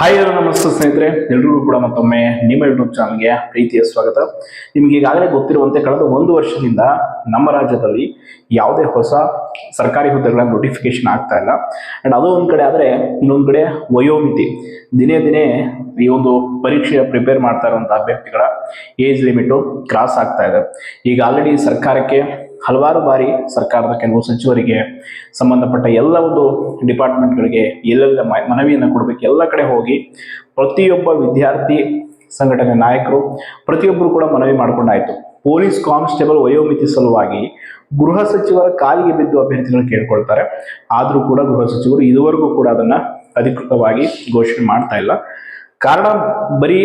Hi ಎಲ್ಲರೂ ನಮಸ್ತೆ ಸ್ನೇಹಿತರೆ. ಎಲ್ರಿಗೂ ಕೂಡ ಮತ್ತೊಮ್ಮೆ ನಿಮ್ಮ ಯೂಟ್ಯೂಬ್ ಚಾನಲ್ಗೆ ಪ್ರೀತಿಯ ಸ್ವಾಗತ. ನಿಮ್ಗೆ ಈಗಾಗಲೇ ಗೊತ್ತಿರುವಂತೆ ಕಳೆದ ಒಂದು ವರ್ಷದಿಂದ ನಮ್ಮ ರಾಜ್ಯದಲ್ಲಿ ಯಾವುದೇ ಹೊಸ ಸರ್ಕಾರಿ ಹುದ್ದೆಗಳ ನೋಟಿಫಿಕೇಶನ್ ಆಗ್ತಾ ಇಲ್ಲ. ಅಂಡ್ ಅದು ಒಂದು ಕಡೆ ಆದ್ರೆ ಇನ್ನೊಂದು ಕಡೆ ವಯೋಮಿತಿ. ದಿನೇ ದಿನೇ ಈ ಒಂದು ಪರೀಕ್ಷೆಯ ಪ್ರಿಪೇರ್ ಮಾಡ್ತಾ ಇರುವಂಥ ಅಭ್ಯರ್ಥಿಗಳ ಏಜ್ ಲಿಮಿಟ್ ಕ್ರಾಸ್ ಆಗ್ತಾ ಇದೆ. ಈಗ ಆಲ್ರೆಡಿ ಸರ್ಕಾರಕ್ಕೆ ಹಲವಾರು ಬಾರಿ ಸರ್ಕಾರದ ಕೆಲವು ಸಚಿವರಿಗೆ ಸಂಬಂಧಪಟ್ಟ ಎಲ್ಲ ಒಂದು ಡಿಪಾರ್ಟ್ಮೆಂಟ್ಗಳಿಗೆ ಎಲ್ಲೆಲ್ಲ ಮನವಿಯನ್ನು ಕೊಡಬೇಕು. ಎಲ್ಲ ಕಡೆ ಹೋಗಿ ಪ್ರತಿಯೊಬ್ಬ ವಿದ್ಯಾರ್ಥಿ ಸಂಘಟನೆ ನಾಯಕರು, ಪ್ರತಿಯೊಬ್ಬರು ಕೂಡ ಮನವಿ ಮಾಡಿಕೊಂಡಾಯಿತು. ಪೊಲೀಸ್ ಕಾನ್ಸ್ಟೇಬಲ್ ವಯೋಮಿತಿ ಸಲುವಾಗಿ ಗೃಹ ಸಚಿವರ ಕಾಲಿಗೆ ಬಿದ್ದು ಅಭ್ಯರ್ಥಿಗಳು ಕೇಳ್ಕೊಳ್ತಾರೆ. ಆದರೂ ಕೂಡ ಗೃಹ ಸಚಿವರು ಇದುವರೆಗೂ ಕೂಡ ಅದನ್ನು ಅಧಿಕೃತವಾಗಿ ಘೋಷಣೆ ಮಾಡ್ತಾ ಇಲ್ಲ. ಕಾರಣ ಬರೀ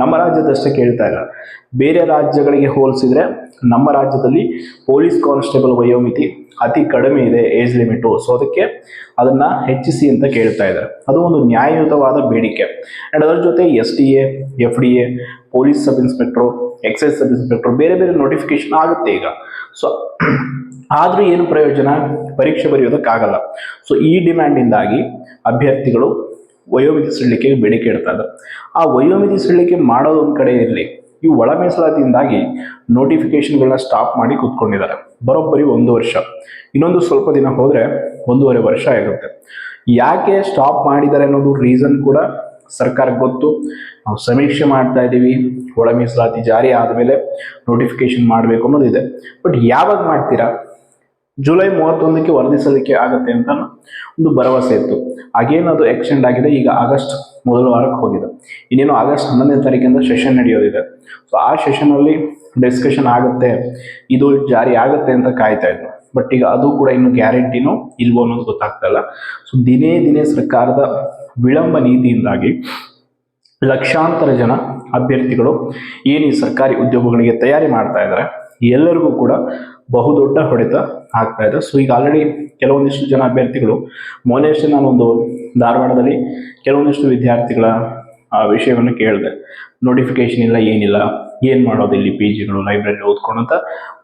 ನಮ್ಮ ರಾಜ್ಯದಷ್ಟೇ ಕೇಳ್ತಾ ಇಲ್ಲ. ಬೇರೆ ರಾಜ್ಯಗಳಿಗೆ ಹೋಲಿಸಿದ್ರೆ ನಮ್ಮ ರಾಜ್ಯದಲ್ಲಿ ಪೊಲೀಸ್ ಕಾನ್ಸ್ಟೇಬಲ್ ವಯೋಮಿತಿ ಅತಿ ಕಡಿಮೆ ಇದೆ, ಏಜ್ ಲಿಮಿಟು. ಸೊ ಅದಕ್ಕೆ ಅದನ್ನ ಹೆಚ್ಚಿಸಿ ಅಂತ ಕೇಳ್ತಾ ಇದ್ದಾರೆ. ಅದು ಒಂದು ನ್ಯಾಯಯುತವಾದ ಬೇಡಿಕೆ. ಅಂಡ್ ಅದರ ಜೊತೆ S D A, F D A, police sub inspector, excise sub inspector, ಬೇರೆ ಬೇರೆ ನೋಟಿಫಿಕೇಶನ್ ಆಗುತ್ತೆ ಈಗ. ಸೊ ಆದರೂ ಏನು ಪ್ರಯೋಜನ? ಪರೀಕ್ಷೆ ಬರೆಯೋದಕ್ಕಾಗಲ್ಲ. ಸೊ ಈ ಡಿಮ್ಯಾಂಡಿಂದಾಗಿ ಅಭ್ಯರ್ಥಿಗಳು ವಯೋಮಿತಿ ಸಡಿಲಿಕೆ ಬೇಡಿಕೆ ಇಡ್ತಾ ಇದ್ದಾರೆ ಆ ವಯೋಮಿತಿ ಸಡಿಲಿಕೆ ಮಾಡೋದು ಒಂದು ಕಡೆ ಇರಲಿ, ಈ ಒಳ ಮೀಸಲಾತಿಯಿಂದಾಗಿ ನೋಟಿಫಿಕೇಶನ್ಗಳನ್ನ ಸ್ಟಾಪ್ ಮಾಡಿ ಕೂತ್ಕೊಂಡಿದ್ದಾರೆ. ಬರೋಬ್ಬರಿ ಒಂದು ವರ್ಷ. ಇನ್ನೊಂದು ಸ್ವಲ್ಪ ದಿನ ಹೋದರೆ ಒಂದೂವರೆ ವರ್ಷ ಆಗುತ್ತೆ ಯಾಕೆ ಸ್ಟಾಪ್ ಮಾಡಿದ್ದಾರೆ ಅನ್ನೋದು ರೀಸನ್ ಕೂಡ ಸರ್ಕಾರಕ್ಕೆ ಗೊತ್ತು. ನಾವು ಸಮೀಕ್ಷೆ ಮಾಡ್ತಾ ಇದ್ದೀವಿ ಒಳ ಮೀಸಲಾತಿ ಜಾರಿ ಆದಮೇಲೆ ನೋಟಿಫಿಕೇಶನ್ ಮಾಡಬೇಕು ಅನ್ನೋದಿದೆ. ಬಟ್ ಯಾವಾಗ ಮಾಡ್ತೀರಾ? ಜುಲೈ ಮೂವತ್ತೊಂದಕ್ಕೆ ವರದಿ ಸಲ್ಲಿಕೆ ಆಗುತ್ತೆ ಅಂತ ಒಂದು ಭರವಸೆ ಇತ್ತು. ಅಗೇನ್ ಅದು ಎಕ್ಸ್ಟೆಂಡ್ ಆಗಿದೆ, ಈಗ ಆಗಸ್ಟ್ ಮೊದಲ ವಾರಕ್ಕೆ ಹೋಗಿದೆ. ಇನ್ನೇನು ಆಗಸ್ಟ್ ಹನ್ನೊಂದನೇ ತಾರೀಕಿಂದ ಸೆಷನ್ ನಡೆಯೋದಿದೆ. ಸೊ ಆ ಸೆಷನಲ್ಲಿ ಡಿಸ್ಕಷನ್ ಆಗುತ್ತೆ, ಇದು ಜಾರಿ ಆಗುತ್ತೆ ಅಂತ ಕಾಯ್ತಾ ಇದ್ರು ಬಟ್ ಈಗ ಅದು ಕೂಡ ಇನ್ನು ಗ್ಯಾರಂಟಿನೋ ಇಲ್ವೋ ಅನ್ನೋದು ಗೊತ್ತಾಗ್ತಾ ಇಲ್ಲ. ಸೊ ದಿನೇ ದಿನೇ ಸರ್ಕಾರದ ವಿಳಂಬ ನೀತಿಯಿಂದಾಗಿ ಲಕ್ಷಾಂತರ ಜನ ಅಭ್ಯರ್ಥಿಗಳು ಏನು ಈ ಸರ್ಕಾರಿ ಉದ್ಯೋಗಗಳಿಗೆ ತಯಾರಿ ಮಾಡ್ತಾ ಇದ್ದಾರೆ, ಎಲ್ಲರಿಗೂ ಕೂಡ ಬಹುದೊಡ್ಡ ಹೊಡೆತ ಆಗ್ತಾ ಇದೆ. ಸೊ ಈಗ ಆಲ್ರೆಡಿ ಕೆಲವೊಂದಿಷ್ಟು ಜನ ಅಭ್ಯರ್ಥಿಗಳು ಮೊನ್ನೆಯಷ್ಟೇ ನಾನೊಂದು ಧಾರವಾಡದಲ್ಲಿ ಕೆಲವೊಂದಿಷ್ಟು ವಿದ್ಯಾರ್ಥಿಗಳ ವಿಷಯವನ್ನು ಕೇಳಿದೆ. ನೋಟಿಫಿಕೇಶನ್ ಇಲ್ಲ, ಏನಿಲ್ಲ, ಏನು ಮಾಡೋದು ಇಲ್ಲಿ ಪಿ ಜಿಗಳು ಲೈಬ್ರರಿ ಓದ್ಕೊಂಡಂತ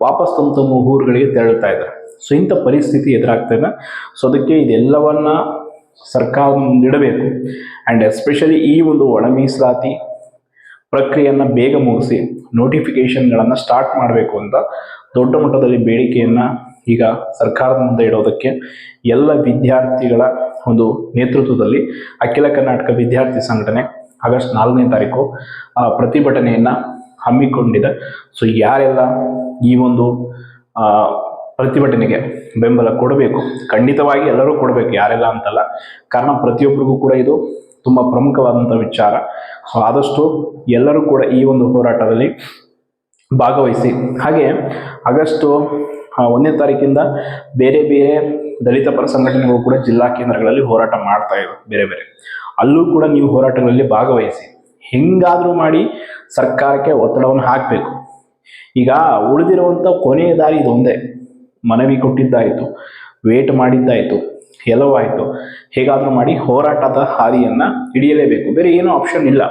ವಾಪಸ್ ತಮ್ಮ ತಮ್ಮ ಊರುಗಳಿಗೆ ತೆರಳುತ್ತಾ ಇದ್ದಾರೆ. ಸೊ ಇಂಥ ಪರಿಸ್ಥಿತಿ ಎದುರಾಗ್ತಾ ಇದೆ. ಸೊ ಅದಕ್ಕೆ ಇದೆಲ್ಲವನ್ನ ಸರ್ಕಾರ ಮುಂದಿಡಬೇಕು ಆ್ಯಂಡ್ ಎಸ್ಪೆಷಲಿ ಈ ಒಂದು ಒಳ ಮೀಸಲಾತಿ ಪ್ರಕ್ರಿಯೆಯನ್ನು ಬೇಗ ಮುಗಿಸಿ ನೋಟಿಫಿಕೇಶನ್ಗಳನ್ನು ಸ್ಟಾರ್ಟ್ ಮಾಡಬೇಕು ಅಂತ ದೊಡ್ಡ ಮಟ್ಟದಲ್ಲಿ ಬೇಡಿಕೆಯನ್ನು ಈಗ ಸರ್ಕಾರದ ಮುಂದೆ ಇಡೋದಕ್ಕೆ ಎಲ್ಲ ವಿದ್ಯಾರ್ಥಿಗಳ ಒಂದು ನೇತೃತ್ವದಲ್ಲಿ ಅಖಿಲ ಕರ್ನಾಟಕ ವಿದ್ಯಾರ್ಥಿ ಸಂಘಟನೆ ಆಗಸ್ಟ್ ನಾಲ್ಕನೇ ತಾರೀಕು ಪ್ರತಿಭಟನೆಯನ್ನು ಹಮ್ಮಿಕೊಂಡಿದೆ. ಸೊ ಯಾರೆಲ್ಲ ಈ ಒಂದು ಪ್ರತಿಭಟನೆಗೆ ಬೆಂಬಲ ಕೊಡಬೇಕು? ಖಂಡಿತವಾಗಿ ಎಲ್ಲರೂ ಕೊಡಬೇಕು, ಯಾರೆಲ್ಲ ಅಂತಲ್ಲ. ಕಾರಣ ಪ್ರತಿಯೊಬ್ಬರಿಗೂ ಕೂಡ ಇದು ತುಂಬ ಪ್ರಮುಖವಾದಂಥ ವಿಚಾರ. ಸೊ ಆದಷ್ಟು ಎಲ್ಲರೂ ಕೂಡ ಈ ಒಂದು ಹೋರಾಟದಲ್ಲಿ ಭಾಗವಹಿಸಿ. ಹಾಗೆ ಆಗಸ್ಟು ಒಂದನೇ ತಾರೀಕಿಂದ ಬೇರೆ ಬೇರೆ ದಲಿತ ಪರ ಸಂಘಟನೆಗಳು ಕೂಡ ಜಿಲ್ಲಾ ಕೇಂದ್ರಗಳಲ್ಲಿ ಹೋರಾಟ ಮಾಡ್ತಾ ಇವೆ, ಬೇರೆ ಬೇರೆ. ಅಲ್ಲೂ ಕೂಡ ನೀವು ಹೋರಾಟಗಳಲ್ಲಿ ಭಾಗವಹಿಸಿ. ಹೆಂಗಾದರೂ ಮಾಡಿ ಸರ್ಕಾರಕ್ಕೆ ಒತ್ತಡವನ್ನು ಹಾಕಬೇಕು. ಈಗ ಉಳಿದಿರುವಂಥ ಕೊನೆಯ ದಾರಿ ಇದೊಂದೇ. ಮನವಿ ಕೊಟ್ಟಿದ್ದಾಯಿತು, ವೇಟ್ ಮಾಡಿದ್ದಾಯಿತು ಎಲ್ಲವೂ ಆಯಿತು ಹೇಗಾದರೂ ಮಾಡಿ ಹೋರಾಟದ ಹಾದಿಯನ್ನ ಹಿಡಿಯಲೇಬೇಕು. ಬೇರೆ ಏನೂ ಆಪ್ಷನ್ ಇಲ್ಲ.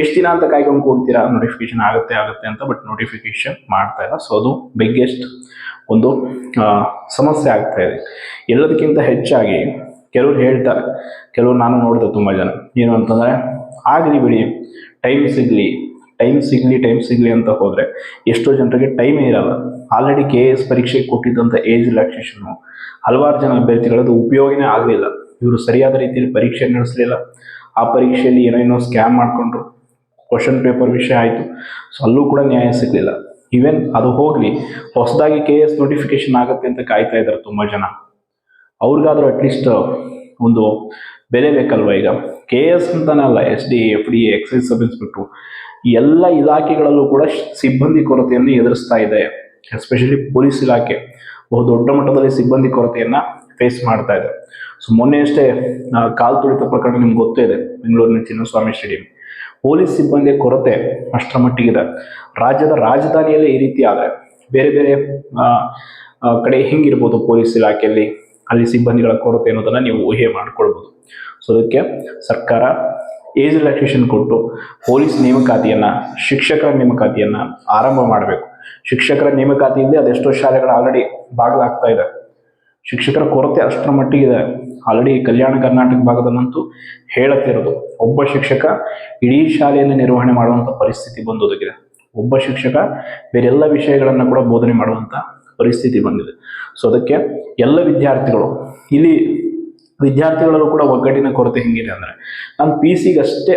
ಎಷ್ಟು ದಿನ ಅಂತ ಕಾಯ್ಕೊಂಡು ಕೊಡ್ತೀರಾ ನೋಟಿಫಿಕೇಶನ್ ಆಗುತ್ತೆ ಆಗುತ್ತೆ ಅಂತ ಬಟ್ ನೋಟಿಫಿಕೇಶನ್ ಮಾಡ್ತಾ ಇಲ್ಲ. ಸೊ ಅದು ಬಿಗ್ಗೆಸ್ಟ್ ಒಂದು ಸಮಸ್ಯೆ ಆಗ್ತಾ ಇದೆ. ಎಲ್ಲದಕ್ಕಿಂತ ಹೆಚ್ಚಾಗಿ ಕೆಲವರು ಹೇಳ್ತಾರೆ, ಕೆಲವ್ರು ನಾನು ನೋಡಿದೆ ತುಂಬ ಜನ. ಏನು ಅಂತಂದರೆ, ಆಗಲಿ ಬಿಡಿ ಟೈಮ್ ಸಿಗಲಿ ಟೈಮ್ ಸಿಗಲಿ ಟೈಮ್ ಸಿಗಲಿ ಅಂತ ಹೋದರೆ ಎಷ್ಟೋ ಜನರಿಗೆ ಟೈಮೇ ಇರಲ್ಲ. ಆಲ್ರೆಡಿ ಕೆ ಎಸ್ ಪರೀಕ್ಷೆಗೆ ಕೊಟ್ಟಿದ್ದಂಥ ಏಜ್ ರಿಲ್ಯಾಕ್ಸೇಷನ್ನು ಹಲವಾರು ಜನ ಅಭ್ಯರ್ಥಿಗಳದ್ದು ಉಪಯೋಗನೇ ಆಗಲಿಲ್ಲ. ಇವರು ಸರಿಯಾದ ರೀತಿಯಲ್ಲಿ ಪರೀಕ್ಷೆ ನಡೆಸಲಿಲ್ಲ. ಆ ಪರೀಕ್ಷೆಯಲ್ಲಿ ಏನೇನೋ ಸ್ಕ್ಯಾಮ್ ಮಾಡಿಕೊಂಡ್ರು. ಕ್ವಶನ್ ಪೇಪರ್ ವಿಷಯ ಆಯಿತು. ಸೊ ಅಲ್ಲೂ ಕೂಡ ನ್ಯಾಯ ಸಿಗಲಿಲ್ಲ. ಈವನ್ ಅದು ಹೋಗ್ಲಿ, ಹೊಸದಾಗಿ ಕೆ ಎಸ್ ನೋಟಿಫಿಕೇಶನ್ ಆಗುತ್ತೆ ಅಂತ ಕಾಯ್ತಾ ಇದ್ದಾರೆ ತುಂಬ ಜನ. ಅವ್ರಿಗಾದ್ರೂ ಅಟ್ಲೀಸ್ಟ್ ಒಂದು ಬೆಲೆ ಬೇಕಲ್ವ ಈಗ? ಕೆ ಎಸ್ ಅಂತಾನೆ ಅಲ್ಲ S D F D excise sub inspector ಎಲ್ಲ ಇಲಾಖೆಗಳಲ್ಲೂ ಕೂಡ ಸಿಬ್ಬಂದಿ ಕೊರತೆಯನ್ನು ಎದುರಿಸ್ತಾ ಇದೆ. ಎಸ್ಪೆಷಲಿ ಪೊಲೀಸ್ ಇಲಾಖೆ, ಬಹು ದೊಡ್ಡ ಮಟ್ಟದಲ್ಲಿ ಸಿಬ್ಬಂದಿ ಕೊರತೆಯನ್ನು ಫೇಸ್ ಮಾಡ್ತಾ ಇದೆ. ಸೊ ಮೊನ್ನೆ ಅಷ್ಟೇ ಕಾಲ್ ತುಳಿತ ಪ್ರಕರಣ ನಿಮ್ಗೆ ಗೊತ್ತೇ ಇದೆ, ಬೆಂಗಳೂರಿನ ಚಿನ್ನಸ್ವಾಮಿ ಸ್ಟೇಡಿಯಂ ಪೊಲೀಸ್ ಸಿಬ್ಬಂದಿಯ ಕೊರತೆ ಅಷ್ಟರ ಮಟ್ಟಿಗಿದೆ ರಾಜ್ಯದ ರಾಜಧಾನಿಯಲ್ಲೇ ಈ ರೀತಿ ಆದರೆ ಬೇರೆ ಬೇರೆ ಕಡೆ ಹೆಂಗಿರ್ಬೋದು ಪೊಲೀಸ್ ಇಲಾಖೆಯಲ್ಲಿ ಅಲ್ಲಿ ಸಿಬ್ಬಂದಿಗಳ ಕೊರತೆ ಅನ್ನೋದನ್ನ ನೀವು ಊಹೆ ಮಾಡ್ಕೊಳ್ಬೋದು. ಸೊ ಅದಕ್ಕೆ ಸರ್ಕಾರ ಏಜ್ ರಿಲ್ಯಾಕ್ಸೇಷನ್ ಕೊಟ್ಟು ಪೊಲೀಸ್ ನೇಮಕಾತಿಯನ್ನ, ಶಿಕ್ಷಕರ ನೇಮಕಾತಿಯನ್ನ ಆರಂಭ ಮಾಡಬೇಕು. ಶಿಕ್ಷಕರ ನೇಮಕಾತಿಯಿಂದ ಅದೆಷ್ಟೋ ಶಾಲೆಗಳು ಆಲ್ರೆಡಿ ಬಾಗಿಲಾಗ್ತಾ ಇದೆ. ಶಿಕ್ಷಕರ ಕೊರತೆ ಅಷ್ಟರ ಮಟ್ಟಿಗೆ ಇದೆ ಆಲ್ರೆಡಿ ಕಲ್ಯಾಣ ಕರ್ನಾಟಕ ಭಾಗದಲ್ಲಂತೂ ಹೇಳುತ್ತಿರೋದು, ಒಬ್ಬ ಶಿಕ್ಷಕ ಇಡೀ ಶಾಲೆಯನ್ನು ನಿರ್ವಹಣೆ ಮಾಡುವಂಥ ಪರಿಸ್ಥಿತಿ ಬಂದೊದಗಿದೆ. ಒಬ್ಬ ಶಿಕ್ಷಕ ಬೇರೆಲ್ಲ ವಿಷಯಗಳನ್ನು ಕೂಡ ಬೋಧನೆ ಮಾಡುವಂಥ ಪರಿಸ್ಥಿತಿ ಬಂದಿದೆ. ಸೊ ಅದಕ್ಕೆ ಎಲ್ಲ ವಿದ್ಯಾರ್ಥಿಗಳು, ಇಲ್ಲಿ ವಿದ್ಯಾರ್ಥಿಗಳಲ್ಲೂ ಕೂಡ ಒಗ್ಗಟ್ಟಿನ ಕೊರತೆ ಹೆಂಗಿದೆ ಅಂದರೆ, ನಾನು ಪಿ ಸಿಗಷ್ಟೇ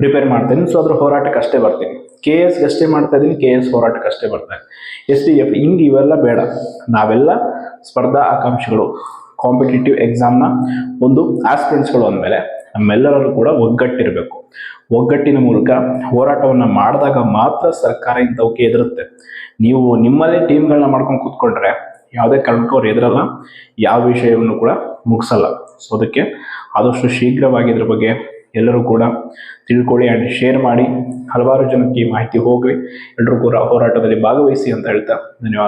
ಪ್ರಿಪೇರ್ ಮಾಡ್ತೀನಿ. ಸೊ ಅದ್ರ ಹೋರಾಟಕ್ಕೆ ಅಷ್ಟೇ ಬರ್ತೀನಿ. ಕೆ ಎಸ್ಗೆ ಅಷ್ಟೇ ಮಾಡ್ತಾ ಇದ್ದೀನಿ ಕೆ ಎಸ್ ಹೋರಾಟಕ್ಕೆ ಅಷ್ಟೇ ಬರ್ತಾ ಇದ್ದೀನಿ. ಎಸ್ ಡಿ ಎಫ್ ಹಿಂಗೆ ಇವೆಲ್ಲ ಬೇಡ. ನಾವೆಲ್ಲ ಸ್ಪರ್ಧಾ ಆಕಾಂಕ್ಷಿಗಳು ಕಾಂಪಿಟೇಟಿವ್ ಎಕ್ಸಾಮ್ನ ಒಂದು ಆಸ್ಪಿರೆಂಟ್ಸ್ಗಳು ಅಂದಮೇಲೆ ನಮ್ಮೆಲ್ಲರಲ್ಲೂ ಕೂಡ ಒಗ್ಗಟ್ಟಿರಬೇಕು. ಒಗ್ಗಟ್ಟಿನ ಮೂಲಕ ಹೋರಾಟವನ್ನು ಮಾಡಿದಾಗ ಮಾತ್ರ ಸರ್ಕಾರ ಇಂಥವಕ್ಕೆ ಎದುರುತ್ತೆ ನೀವು ನಿಮ್ಮಲ್ಲೇ ಟೀಮ್ಗಳನ್ನ ಮಾಡ್ಕೊಂಡು ಕೂತ್ಕೊಂಡ್ರೆ ಯಾವುದೇ ಕಾರಣಕ್ಕೂ ಅವ್ರು ಎದುರಲ್ಲ ಯಾವ ವಿಷಯವನ್ನು ಕೂಡ ಮುಗಿಸಲ್ಲ. ಸೊ ಅದಕ್ಕೆ ಆದಷ್ಟು ಶೀಘ್ರವಾಗಿ ಇದ್ರ ಬಗ್ಗೆ ಎಲ್ಲರೂ ಕೂಡ ತಿಳ್ಕೊಳ್ಳಿ ಆ್ಯಂಡ್ ಶೇರ್ ಮಾಡಿ. ಹಲವಾರು ಜನಕ್ಕೆ ಮಾಹಿತಿ ಹೋಗಲಿ. ಎಲ್ಲರೂ ಕೂಡ ಹೋರಾಟದಲ್ಲಿ ಭಾಗವಹಿಸಿ ಅಂತ ಹೇಳ್ತಾ ಧನ್ಯವಾದ.